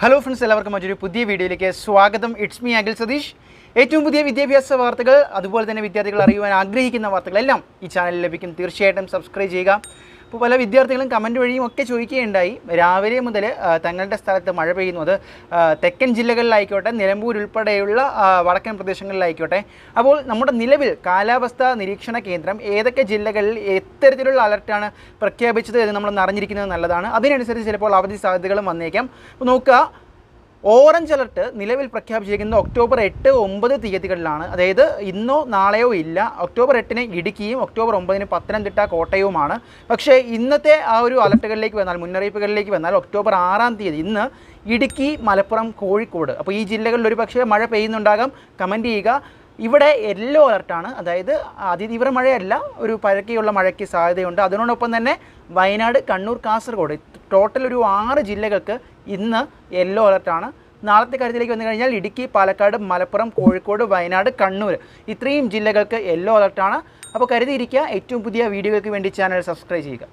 Hello friends എല്ലാവർക്കും മറ്റൊരു പുതിയ വീഡിയോയിലേക്ക് സ്വാഗതം. It's me Akhil Satheesh. ഏറ്റവും പുതിയ വിദ്യാഭ്യാസ വാർത്തകൾ അതുപോലെ തന്നെ വിദ്യാർത്ഥികൾ അറിയുവാൻ ആഗ്രഹിക്കുന്ന വാർത്തകളെല്ലാം ഈ ചാനലിൽ ലഭിക്കും. തീർച്ചയായിട്ടും സബ്സ്ക്രൈബ് ചെയ്യുക. അപ്പോൾ പല വിദ്യാർത്ഥികളും കമന്റ് വഴിയും ഒക്കെ ചോദിക്കുകയുണ്ടായി. രാവിലെ മുതൽ തങ്ങളുടെ സ്ഥലത്ത് മഴ പെയ്യുന്നത് തെക്കൻ ജില്ലകളിലായിക്കോട്ടെ നിലമ്പൂർ ഉൾപ്പെടെയുള്ള വടക്കൻ പ്രദേശങ്ങളിലായിക്കോട്ടെ. അപ്പോൾ നമ്മുടെ നിലവിൽ കാലാവസ്ഥാ നിരീക്ഷണ കേന്ദ്രം ഏതൊക്കെ ജില്ലകളിൽ എത്തരത്തിലുള്ള അലർട്ടാണ് പ്രഖ്യാപിച്ചത് എന്ന് നമ്മൾ അറിഞ്ഞിരിക്കുന്നത് നല്ലതാണ്. അതിനനുസരിച്ച് ചിലപ്പോൾ അവധി സാധ്യതകളും വന്നേക്കാം. നോക്കുക ഓറഞ്ച് അലർട്ട് നിലവിൽ പ്രഖ്യാപിച്ചിരിക്കുന്നത് ഒക്ടോബർ എട്ട് ഒമ്പത് തീയതികളിലാണ്. അതായത് ഇന്നോ നാളെയോ ഇല്ല. ഒക്ടോബർ എട്ടിന് ഇടുക്കിയും ഒക്ടോബർ ഒമ്പതിന് പത്തനംതിട്ട കോട്ടയവുമാണ് പക്ഷേ ഇന്നത്തെ ആ ഒരു അലർട്ടുകളിലേക്ക് വന്നാൽ മുന്നറിയിപ്പുകളിലേക്ക് വന്നാൽ ഒക്ടോബർ ആറാം തീയതി ഇന്ന് ഇടുക്കി മലപ്പുറം കോഴിക്കോട്. അപ്പോൾ ഈ ജില്ലകളിൽ ഒരു പക്ഷേ മഴ പെയ്യുന്നുണ്ടാകാം. കമന്റ് ചെയ്യുക. ഇവിടെ യെല്ലോ അലർട്ടാണ്. അതായത് അതിതീവ്ര മഴയല്ല ഒരു പരക്കെയുള്ള മഴയ്ക്ക് സാധ്യതയുണ്ട്. അതിനോടൊപ്പം തന്നെ വയനാട് കണ്ണൂർ കാസർഗോഡ് ടോട്ടൽ ഒരു ആറ് ജില്ലകൾക്ക് ഇന്ന് യെല്ലോ അലർട്ടാണ് നാളത്തെ കാര്യത്തിലേക്ക് വന്നു കഴിഞ്ഞാൽ ഇടുക്കി പാലക്കാട് മലപ്പുറം കോഴിക്കോട് വയനാട് കണ്ണൂർ. ഇത്രയും ജില്ലകൾക്ക് യെല്ലോ അലർട്ടാണ് അപ്പോൾ കരുതിയിരിക്കുക ഏറ്റവും പുതിയ വീഡിയോകൾക്ക് വേണ്ടി ചാനൽ സബ്സ്ക്രൈബ് ചെയ്യുക.